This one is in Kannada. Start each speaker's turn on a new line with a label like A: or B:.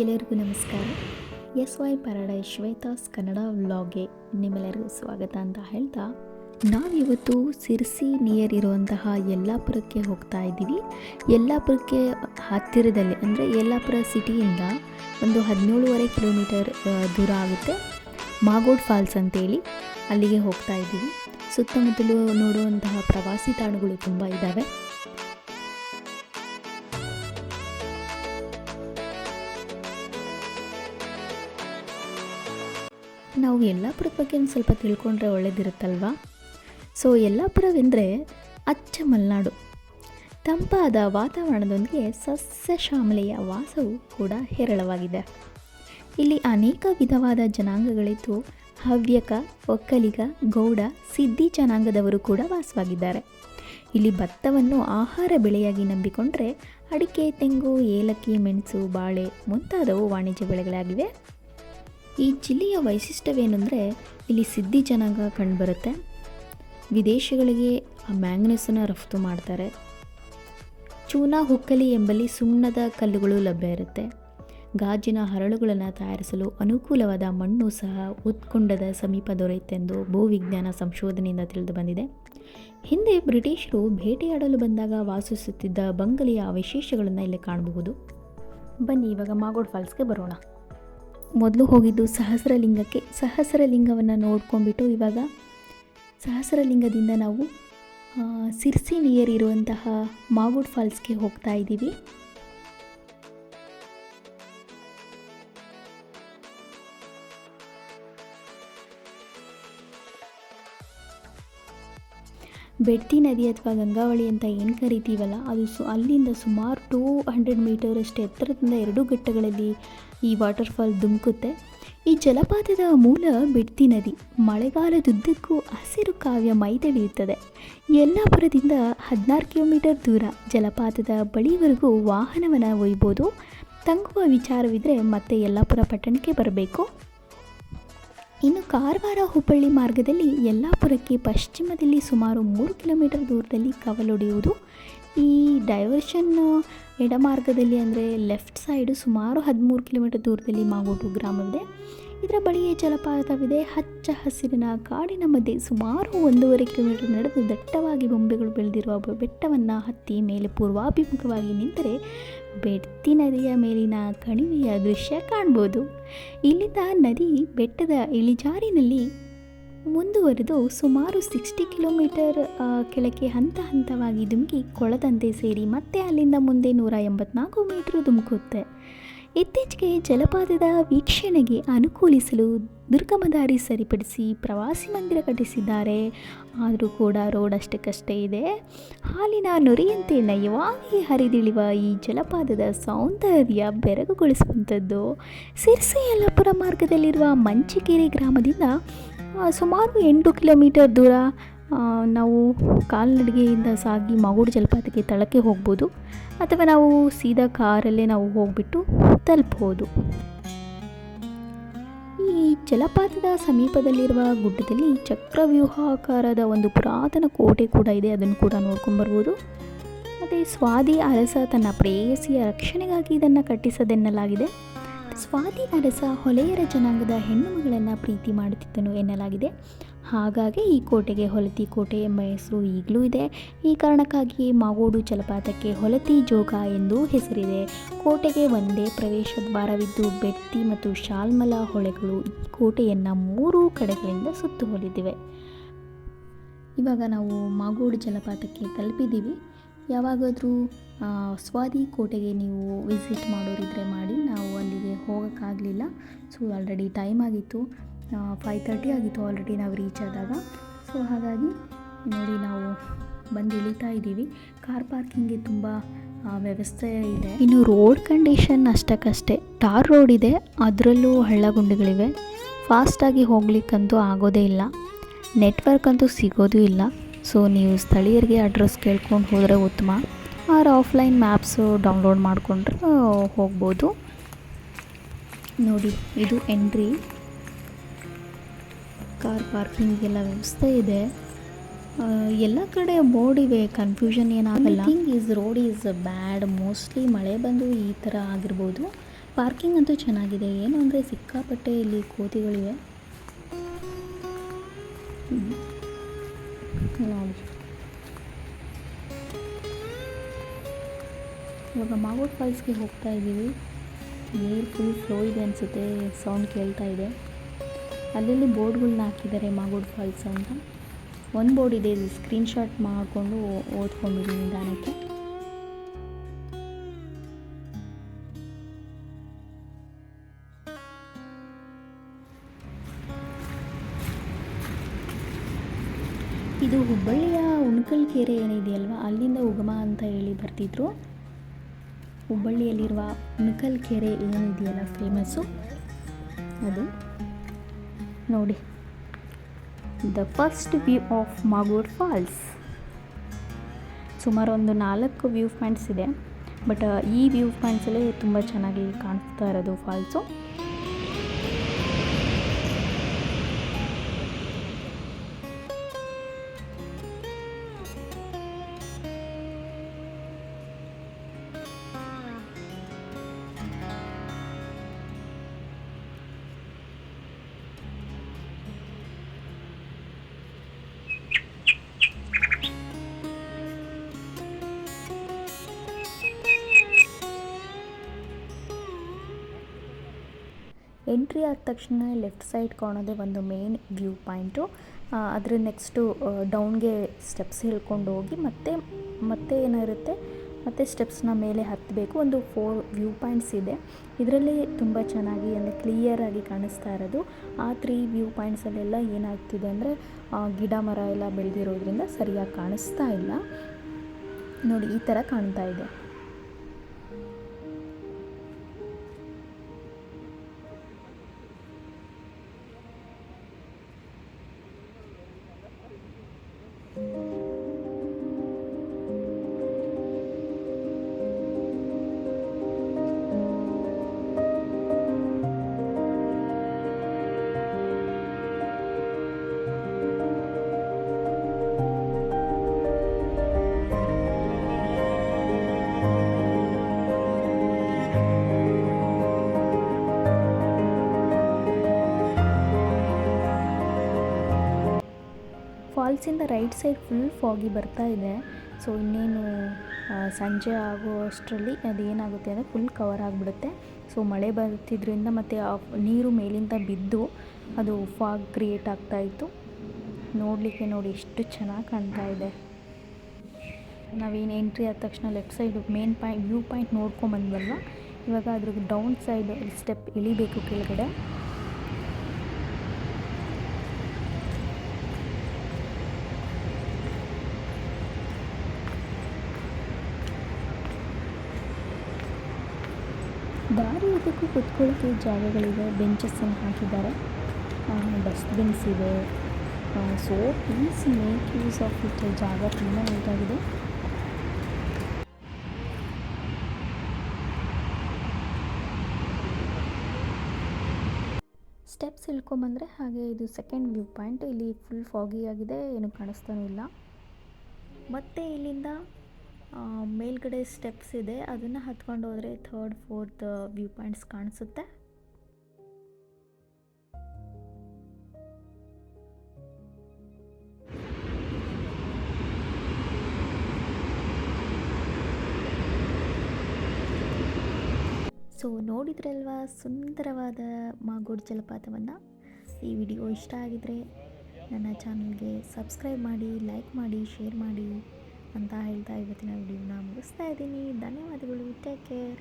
A: ಎಲ್ಲರಿಗೂ ನಮಸ್ಕಾರ. S Y paradise Shwetha's Kannada ವ್ಲಾಗ್ಗೆ ನಿಮ್ಮೆಲ್ಲರಿಗೂ ಸ್ವಾಗತ ಅಂತ ಹೇಳ್ತಾ, ನಾವಿವತ್ತು ಸಿರ್ಸಿ ನಿಯರ್ ಇರುವಂತಹ ಯಲ್ಲಾಪುರಕ್ಕೆ ಹೋಗ್ತಾ ಇದ್ದೀವಿ. ಯಲ್ಲಾಪುರಕ್ಕೆ ಹತ್ತಿರದಲ್ಲಿ, ಅಂದರೆ ಯಲ್ಲಾಪುರ ಸಿಟಿಯಿಂದ ಒಂದು ಹದಿನೇಳುವರೆ ಕಿಲೋಮೀಟರ್ ದೂರ ಆಗುತ್ತೆ. ಮಾಗೋಡ್ ಫಾಲ್ಸ್ ಅಂತೇಳಿ ಅಲ್ಲಿಗೆ ಹೋಗ್ತಾ ಇದ್ದೀವಿ. ಸುತ್ತಮುತ್ತಲು ನೋಡುವಂತಹ ಪ್ರವಾಸಿ ತಾಣಗಳು ತುಂಬ ಇದ್ದಾವೆ. ನಾವು ಯಲ್ಲಾಪುರದ ಬಗ್ಗೆ ಒಂದು ಸ್ವಲ್ಪ ತಿಳ್ಕೊಂಡ್ರೆ ಒಳ್ಳೆಯದಿರುತ್ತಲ್ವಾ ಸೊ ಯಲ್ಲಾಪುರವೆಂದರೆ ಅಚ್ಚ ಮಲೆನಾಡು. ತಂಪಾದ ವಾತಾವರಣದೊಂದಿಗೆ ಸಸ್ಯ ಶ್ಯಾಮಲೆಯ ವಾಸವು ಕೂಡ ಹೇರಳವಾಗಿದೆ. ಇಲ್ಲಿ ಅನೇಕ ವಿಧವಾದ ಜನಾಂಗಗಳಿದ್ದು, ಹವ್ಯಕ, ಒಕ್ಕಲಿಗ, ಗೌಡ, ಸಿದ್ಧಿ ಜನಾಂಗದವರು ಕೂಡ ವಾಸವಾಗಿದ್ದಾರೆ. ಇಲ್ಲಿ ಭತ್ತವನ್ನು ಆಹಾರ ಬೆಳೆಯಾಗಿ ನಂಬಿಕೊಂಡರೆ ಅಡಿಕೆ, ತೆಂಗು, ಏಲಕ್ಕಿ, ಮೆಣಸು, ಬಾಳೆ ಮುಂತಾದವು ವಾಣಿಜ್ಯ ಬೆಳೆಗಳಾಗಿವೆ. ಈ ಜಿಲ್ಲೆಯ ವೈಶಿಷ್ಟ್ಯವೇನೆಂದರೆ ಇಲ್ಲಿ ಸಿದ್ಧಿ ಜನಾಂಗ ಕಂಡುಬರುತ್ತೆ. ವಿದೇಶಗಳಿಗೆ ಆ ಮ್ಯಾಂಗನೀಸನ್ನು ರಫ್ತು ಮಾಡ್ತಾರೆ. ಚೂನಾ ಹುಕ್ಕಲಿ ಎಂಬಲ್ಲಿ ಸುಣ್ಣದ ಕಲ್ಲುಗಳು ಲಭ್ಯ ಇರುತ್ತೆ. ಗಾಜಿನ ಹರಳುಗಳನ್ನು ತಯಾರಿಸಲು ಅನುಕೂಲವಾದ ಮಣ್ಣು ಸಹ ಉತ್ಕೊಂಡದ ಸಮೀಪ ದೊರೆಯುತ್ತೆಂದು ಭೂವಿಜ್ಞಾನ ಸಂಶೋಧನೆಯಿಂದ ತಿಳಿದು ಬಂದಿದೆ. ಹಿಂದೆ ಬ್ರಿಟಿಷರು ಬೇಟೆಯಾಡಲು ಬಂದಾಗ ವಾಸಿಸುತ್ತಿದ್ದ ಬಂಗಲೆಯ ಅವಶೇಷಗಳನ್ನು ಇಲ್ಲಿ ಕಾಣಬಹುದು. ಬನ್ನಿ, ಇವಾಗ ಮಾಗೋಡ್ ಫಾಲ್ಸ್ಗೆ ಬರೋಣ. ಮೊದಲು ಹೋಗಿದ್ದು ಸಹಸ್ರಲಿಂಗಕ್ಕೆ. ಸಹಸ್ರಲಿಂಗವನ್ನು ನೋಡ್ಕೊಂಡ್ಬಿಟ್ಟು ಇವಾಗ ಸಹಸ್ರಲಿಂಗದಿಂದ ನಾವು ಸಿರ್ಸಿ ನಿಯರ್ ಇರುವಂತಹ ಮಾಗುಡ್ ಫಾಲ್ಸ್ಗೆ ಹೋಗ್ತಾ ಇದ್ದೀವಿ. ಬೆಡ್ತಿ ನದಿ ಅಥವಾ ಗಂಗಾವಳಿ ಅಂತ ಏನು ಕರಿತೀವಲ್ಲ, ಅದು ಸು ಅಲ್ಲಿಂದ ಸುಮಾರು ಟೂ ಹಂಡ್ರೆಡ್ ಮೀಟರ್ ಅಷ್ಟು ಎತ್ತರದಿಂದ ಎರಡು ಘಟ್ಟಗಳಲ್ಲಿ ಈ ವಾಟರ್ಫಾಲ್ ಧುಮುಕುತ್ತೆ. ಈ ಜಲಪಾತದ ಮೂಲ ಬೆಡ್ತಿ ನದಿ, ಮಳೆಗಾಲದುದ್ದಕ್ಕೂ ಹಸಿರು ಕಾವ್ಯ ಮೈದಳಿಯುತ್ತದೆ. ಯಲ್ಲಾಪುರದಿಂದ ಹದಿನಾರು ಕಿಲೋಮೀಟರ್ ದೂರ ಜಲಪಾತದ ಬಳಿವರೆಗೂ ವಾಹನವನ್ನು ಒಯ್ಬೋದು. ತಂಗುವ ವಿಚಾರವಿದ್ರೆ ಮತ್ತೆ ಯಲ್ಲಾಪುರ ಪಟ್ಟಣಕ್ಕೆ ಬರಬೇಕು. ಇನ್ನು ಕಾರವಾರ ಹುಬ್ಬಳ್ಳಿ ಮಾರ್ಗದಲ್ಲಿ ಯಲ್ಲಾಪುರಕ್ಕೆ ಪಶ್ಚಿಮದಲ್ಲಿ ಸುಮಾರು ಮೂರು ಕಿಲೋಮೀಟರ್ ದೂರದಲ್ಲಿ ಕವಲೊಡೆಯುವುದು. ಈ ಡೈವರ್ಷನ್ ಎಡಮಾರ್ಗದಲ್ಲಿ ಅಂದರೆ ಲೆಫ್ಟ್ ಸೈಡು ಸುಮಾರು ಹದಿಮೂರು ಕಿಲೋಮೀಟರ್ ದೂರದಲ್ಲಿ ಮಾಗೋಟು ಗ್ರಾಮವಿದೆ. ಇದರ ಬಳಿಯೇ ಜಲಪಾತವಿದೆ. ಹಚ್ಚ ಹಸಿರಿನ ಕಾಡಿನ ಮಧ್ಯೆ ಸುಮಾರು ಒಂದೂವರೆ ಕಿಲೋಮೀಟರ್ ನಡೆದು ದಟ್ಟವಾಗಿ ಬೊಂಬೆಗಳು ಬೆಳೆದಿರುವ ಬೆಟ್ಟವನ್ನು ಹತ್ತಿ ಮೇಲೆ ಪೂರ್ವಾಭಿಮುಖವಾಗಿ ನಿಂತರೆ ಬೆಟ್ಟಿ ನದಿಯ ಮೇಲಿನ ಕಣಿವೆಯ ದೃಶ್ಯ ಕಾಣ್ಬೋದು. ಇಲ್ಲಿಂದ ನದಿ ಬೆಟ್ಟದ ಇಳಿಜಾರಿನಲ್ಲಿ ಮುಂದುವರೆದು ಸುಮಾರು ಸಿಕ್ಸ್ಟಿ ಕಿಲೋಮೀಟರ್ ಕೆಳಕ್ಕೆ ಹಂತ ಹಂತವಾಗಿ ಧುಮುಕಿ ಕೊಳದಂತೆ ಸೇರಿ ಮತ್ತೆ ಅಲ್ಲಿಂದ ಮುಂದೆ ನೂರ ಎಂಬತ್ನಾಲ್ಕು ಮೀಟರ್ ಧುಮುಕುತ್ತೆ. ಇತ್ತೀಚೆಗೆ ಜಲಪಾತದ ವೀಕ್ಷಣೆಗೆ ಅನುಕೂಲಿಸಲು ದುರ್ಗಮ ದಾರಿ ಸರಿಪಡಿಸಿ ಪ್ರವಾಸಿ ಮಂದಿರ ಕಟ್ಟಿಸಿದ್ದಾರೆ. ಆದರೂ ಕೂಡ ರೋಡ್ ಅಷ್ಟಕ್ಕಷ್ಟೇ ಇದೆ. ಹಾಲಿನ ನೊರೆಯಂತೆ ನಯವಾಗಿ ಹರಿದಿಳಿಯುವ ಈ ಜಲಪಾತದ ಸೌಂದರ್ಯ ಬೆರಗುಗೊಳಿಸುವಂಥದ್ದು. ಸಿರ್ಸಿ ಯಲ್ಲಾಪುರ ಮಾರ್ಗದಲ್ಲಿರುವ ಮಂಚಿಕೇರಿ ಗ್ರಾಮದಿಂದ ಸುಮಾರು ಎಂಟು ಕಿಲೋಮೀಟರ್ ದೂರ ನಾವು ಕಾಲ್ನಡಿಗೆಯಿಂದ ಸಾಗಿ ಮಗೂರು ಜಲಪಾತಕ್ಕೆ ತಳಕ್ಕೆ ಹೋಗ್ಬೋದು. ಅಥವಾ ನಾವು ಸೀದಾ ಕಾರಲ್ಲೇ ನಾವು ಹೋಗ್ಬಿಟ್ಟು ತಲುಪ್ಬೋದು ಈ ಜಲಪಾತದ ಸಮೀಪದಲ್ಲಿರುವ ಗುಡ್ಡದಲ್ಲಿ ಚಕ್ರವ್ಯೂಹಾಕಾರದ ಒಂದು ಪುರಾತನ ಕೋಟೆ ಕೂಡ ಇದೆ. ಅದನ್ನು ಕೂಡ ನೋಡ್ಕೊಂಬರ್ಬೋದು ಮತ್ತು ಸ್ವಾದಿ ಅರಸ ತನ್ನ ಪ್ರೇಯಸಿಯ ರಕ್ಷಣೆಗಾಗಿ ಇದನ್ನು ಕಟ್ಟಿಸದೆನ್ನಲಾಗಿದೆ. ಸ್ವಾತಿ ಅರಸ ಹೊಲೆಯರ ಜನಾಂಗದ ಹೆಣ್ಣು ಮಗಳನ್ನು ಪ್ರೀತಿ ಮಾಡುತ್ತಿದ್ದನು ಎನ್ನಲಾಗಿದೆ. ಹಾಗಾಗಿ ಈ ಕೋಟೆಗೆ ಹೊಲತಿ ಕೋಟೆ ಎಂಬ ಹೆಸರು ಈಗಲೂ ಇದೆ. ಈ ಕಾರಣಕ್ಕಾಗಿ ಮಾಗೋಡು ಜಲಪಾತಕ್ಕೆ ಹೊಲತಿ ಜೋಗ ಎಂದು ಹೆಸರಿದೆ. ಕೋಟೆಗೆ ಒಂದೇ ಪ್ರವೇಶ ದ್ವಾರವಿದ್ದು ಬೆಟ್ಟಿ ಮತ್ತು ಶಾಲ್ಮಲ ಹೊಳೆಗಳು ಈ ಕೋಟೆಯನ್ನು ಮೂರು ಕಡೆಗಳಿಂದ ಸುತ್ತುವರಿದಿವೆ ಇವಾಗ ನಾವು ಮಾಗೋಡು ಜಲಪಾತಕ್ಕೆ ತಲುಪಿದ್ದೀವಿ. ಯಾವಾಗಾದರೂ ಸ್ವಾದಿ ಕೋಟೆಗೆ ನೀವು ವಿಸಿಟ್ ಮಾಡೋರಿದ್ರೆ ಮಾಡಿ ನಾವು ಅಲ್ಲಿಗೆ ಹೋಗೋಕ್ಕಾಗಲಿಲ್ಲ. ಸೊ ಆಲ್ರೆಡಿ ಟೈಮ್ ಆಗಿತ್ತು. ಫೈವ್ ತರ್ಟಿ ಆಗಿತ್ತು ಆಲ್ರೆಡಿ ನಾವು ರೀಚ್ ಆದಾಗ. ಸೊ ಹಾಗಾಗಿ ನೋಡಿ ನಾವು ಬಂದು ಇಳಿತಾ ಇದ್ದೀವಿ. ಕಾರ್ ಪಾರ್ಕಿಂಗ್ಗೆ ತುಂಬ ವ್ಯವಸ್ಥೆ ಇದೆ. ಇನ್ನು ರೋಡ್ ಕಂಡೀಷನ್ ಅಷ್ಟಕ್ಕಷ್ಟೇ. ಟಾರ್ ರೋಡ್ ಇದೆ, ಅದರಲ್ಲೂ ಹಳ್ಳಗುಂಡಿಗಳಿವೆ. ಫಾಸ್ಟಾಗಿ ಹೋಗ್ಲಿಕ್ಕಂತೂ ಆಗೋದೇ ಇಲ್ಲ. ನೆಟ್ವರ್ಕ್ ಅಂತೂ ಸಿಗೋದು ಇಲ್ಲ. ಸೊ ನೀವು ಸ್ಥಳೀಯರಿಗೆ ಅಡ್ರೆಸ್ ಕೇಳ್ಕೊಂಡು ಹೋದರೆ ಉತ್ತಮ. ಆರ್ ಆಫ್ಲೈನ್ ಮ್ಯಾಪ್ಸು ಡೌನ್ಲೋಡ್ ಮಾಡಿಕೊಂಡ್ರೆ ಹೋಗ್ಬೋದು. ನೋಡಿ, ಇದು ಎಂಟ್ರಿ ಕಾರ್ ಪಾರ್ಕಿಂಗ್ಗೆಲ್ಲ ವ್ಯವಸ್ಥೆ ಇದೆ. ಎಲ್ಲ ಕಡೆ ಬೋರ್ಡ್ ಇವೆ ಕನ್ಫ್ಯೂಷನ್ ಏನಾಗಲ್ಲ. Thing is road is bad mostly ಮಳೆ ಬಂದು ಈ ಥರ ಆಗಿರ್ಬೋದು. ಪಾರ್ಕಿಂಗ್ ಅಂತೂ ಚೆನ್ನಾಗಿದೆ. ಏನು ಅಂದರೆ ಸಿಕ್ಕಾಪಟ್ಟೆ ಇಲ್ಲಿ ಕೋತಿಗಳಿವೆ. ಇವಾಗ ಮಾಗೋಡ್ ಫಾಲ್ಸ್ಗೆ ಹೋಗ್ತಾ ಇದ್ದೀವಿ ನೀರು ಫುಲ್ ಫ್ಲೋ ಇದೆ ಅನಿಸುತ್ತೆ, ಸೌಂಡ್ ಕೇಳ್ತಾ ಇದೆ. ಅಲ್ಲಲ್ಲಿ ಬೋರ್ಡ್ಗಳನ್ನ ಹಾಕಿದ್ದಾರೆ ಮಾಗೋಡ್ ಫಾಲ್ಸ್ ಅಂತ. ಒಂದು ಬೋರ್ಡ್ ಇದೆ ಸ್ಕ್ರೀನ್ಶಾಟ್ ಮಾಡಿಕೊಂಡು ಓದ್ಕೊಂಡಿದ್ದೀನಿ ನಿಧಾನಕ್ಕೆ. ಇದು ಹುಬ್ಬಳ್ಳಿಯ ಉಣ್ಕಲ್ ಕೆರೆ ಏನಿದೆಯಲ್ವ? ಅಲ್ಲಿಂದ ಉಗಮ ಅಂತ ಹೇಳಿ ಬರ್ತಿದ್ರು. ಹುಬ್ಬಳ್ಳಿಯಲ್ಲಿರುವ ಉಣ್ಕಲ್ ಕೆರೆ ಏನಿದೆಯಲ್ಲ ಫೇಮಸ್ಸು ಅದು. ನೋಡಿ. The first view of Magod falls ಸುಮಾರು ಒಂದು ನಾಲ್ಕು ವ್ಯೂ ಪಾಯಿಂಟ್ಸ್ ಇದೆ ಬಟ್ ಈ ವ್ಯೂ ಪಾಯಿಂಟ್ಸಲ್ಲಿ ತುಂಬ ಚೆನ್ನಾಗಿ ಕಾಣಿಸ್ತಾ ಇರೋದು ಫಾಲ್ಸು ಎಂಟ್ರಿ ಆದ ತಕ್ಷಣ ಲೆಫ್ಟ್ ಸೈಡ್ ಕಾಣೋದೇ ಒಂದು ಮೇನ್ ವ್ಯೂ ಪಾಯಿಂಟು ಅದರ ನೆಕ್ಸ್ಟು ಡೌನ್ಗೆ ಸ್ಟೆಪ್ಸ್ ಹೇಳ್ಕೊಂಡು ಹೋಗಿ ಮತ್ತೆ ಮತ್ತೆ ಏನಿರುತ್ತೆ, ಮತ್ತೆ ಸ್ಟೆಪ್ಸ್ನ ಮೇಲೆ ಹತ್ತಬೇಕು ಒಂದು ಫೋರ್ ವ್ಯೂ ಪಾಯಿಂಟ್ಸ್ ಇದೆ. ಇದರಲ್ಲಿ ತುಂಬ ಚೆನ್ನಾಗಿ ಅಂದರೆ ಕ್ಲಿಯರಾಗಿ ಕಾಣಿಸ್ತಾ ಇರೋದು. ಆ ತ್ರೀ ವ್ಯೂ ಪಾಯಿಂಟ್ಸಲ್ಲೆಲ್ಲ ಏನಾಗ್ತಿದೆ ಅಂದರೆ ಗಿಡ ಮರ ಎಲ್ಲ ಬೆಳೆದಿರೋದ್ರಿಂದ ಸರಿಯಾಗಿ ಕಾಣಿಸ್ತಾ ಇಲ್ಲ. ನೋಡಿ, ಈ ಥರ ಕಾಣ್ತಾ ಇದೆ. ಫಾಲ್ಸಿಂದ ರೈಟ್ ಸೈಡ್ ಫುಲ್ ಫಾಗಿ ಬರ್ತಾ ಇದೆ. ಸೊ ಇನ್ನೇನು ಸಂಜೆ ಆಗೋ ಅಷ್ಟರಲ್ಲಿ ಅದೇನಾಗುತ್ತೆ ಅಂದರೆ ಫುಲ್ ಕವರ್ ಆಗಿಬಿಡುತ್ತೆ. ಸೊ ಮಳೆ ಬರ್ತಿದ್ರಿಂದ ಮತ್ತು ಆ ನೀರು ಮೇಲಿಂದ ಬಿದ್ದು ಅದು ಫಾಗ್ ಕ್ರಿಯೇಟ್ ಆಗ್ತಾಯಿತ್ತು ನೋಡಲಿಕ್ಕೆ ನೋಡಿ ಎಷ್ಟು ಚೆನ್ನಾಗಿ ಕಾಣ್ತಾ ಇದೆ. ನಾವೇನು ಎಂಟ್ರಿ ಆದ ತಕ್ಷಣ left side main point view point ನೋಡ್ಕೊಂಬಂದ್ವಲ್ವ ಇವಾಗ ಅದ್ರ ಡೌನ್ ಸೈಡ್ ಸ್ಟೆಪ್ ಇಳಿಬೇಕು ಕೆಳಗಡೆ. ದಾರಿ ಇದಕ್ಕೂ ಕುತ್ಕೊಳ್ಳೋಕ್ಕೆ ಜಾಗಗಳಿವೆ? ಬೆಂಚಸ್ಸನ್ನು ಹಾಕಿದ್ದಾರೆ. ಡಸ್ಟ್ಬಿನ್ಸ್ ಇದೆ so please make use of it ಜಾಗ ತುಂಬ ನೀಟಾಗಿದೆ. ಸ್ಟೆಪ್ಸ್ ಇಳ್ಕೊಂಬಂದರೆ ಹಾಗೆ ಇದು ಸೆಕೆಂಡ್ ವ್ಯೂ ಪಾಯಿಂಟ್. ಇಲ್ಲಿ ಫುಲ್ ಫಾಗಿ ಆಗಿದೆ ಏನು ಕಾಣಿಸ್ತಾನೂ ಇಲ್ಲ. ಮತ್ತು ಇಲ್ಲಿಂದ ಮೇಲ್ಗಡೆ ಸ್ಟೆಪ್ಸ್ ಇದೆ. ಅದನ್ನು ಹತ್ಕೊಂಡು ಹೋದರೆ ಥರ್ಡ್ ಫೋರ್ತ್ ವ್ಯೂ ಪಾಯಿಂಟ್ಸ್ ಕಾಣಿಸುತ್ತೆ. ಸೊ ನೋಡಿದ್ರಲ್ವಾ ಸುಂದರವಾದ ಮಾಗೋಡ್ ಜಲಪಾತವನ್ನು? ಈ ವಿಡಿಯೋ ಇಷ್ಟ ಆಗಿದ್ರೆ ನನ್ನ ಚಾನಲ್ಗೆ ಸಬ್ಸ್ಕ್ರೈಬ್ ಮಾಡಿ ಲೈಕ್ ಮಾಡಿ ಶೇರ್ ಮಾಡಿ. ಅಂತ ಹೇಳ್ತಾ ಇವತ್ತಿನ ವಿಡಿಯೋನ ಮುಗಿಸ್ತಾ ಇದ್ದೀನಿ. ಧನ್ಯವಾದಗಳು. Take care